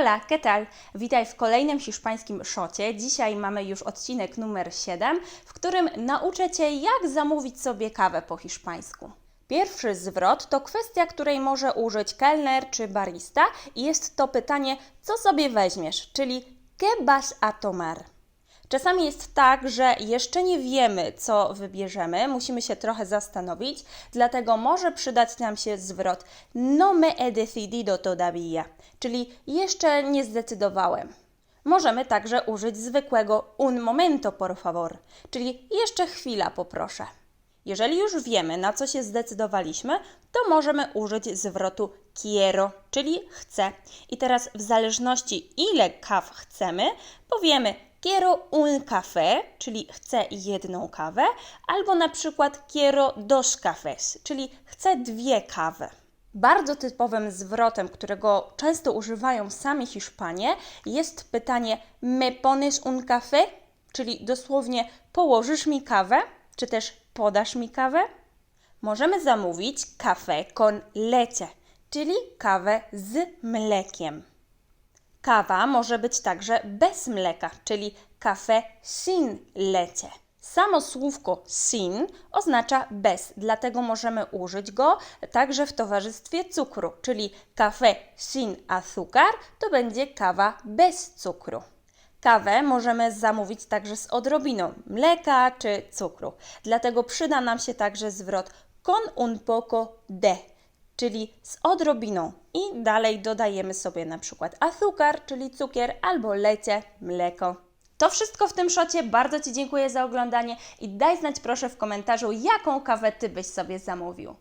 Hola, ¿qué tal? Witaj w kolejnym hiszpańskim szocie. Dzisiaj mamy już odcinek numer 7, w którym nauczę Cię, jak zamówić sobie kawę po hiszpańsku. Pierwszy zwrot to kwestia, której może użyć kelner czy barista i jest to pytanie, co sobie weźmiesz, czyli ¿qué vas a tomar? Czasami jest tak, że jeszcze nie wiemy, co wybierzemy, musimy się trochę zastanowić, dlatego może przydać nam się zwrot no me he decidido todavía, czyli jeszcze nie zdecydowałem. Możemy także użyć zwykłego un momento por favor, czyli jeszcze chwila poproszę. Jeżeli już wiemy, na co się zdecydowaliśmy, to możemy użyć zwrotu quiero, czyli chcę. I teraz w zależności ile kaw chcemy, powiemy quiero un café, czyli chcę jedną kawę, albo na przykład quiero dos cafés, czyli chcę dwie kawy. Bardzo typowym zwrotem, którego często używają sami Hiszpanie, jest pytanie ¿Me pones un café? Czyli dosłownie położysz mi kawę, czy też podasz mi kawę? Możemy zamówić kawę con leche, czyli kawę z mlekiem. Kawa może być także bez mleka, czyli café sin leche. Samo słówko sin oznacza bez, dlatego możemy użyć go także w towarzystwie cukru, czyli café sin azúcar to będzie kawa bez cukru. Kawę możemy zamówić także z odrobiną mleka czy cukru, dlatego przyda nam się także zwrot con un poco de, czyli z odrobiną i dalej dodajemy sobie na przykład azúcar, czyli cukier, albo lecie, mleko. To wszystko w tym szocie. Bardzo Ci dziękuję za oglądanie i daj znać proszę w komentarzu, jaką kawę Ty byś sobie zamówił.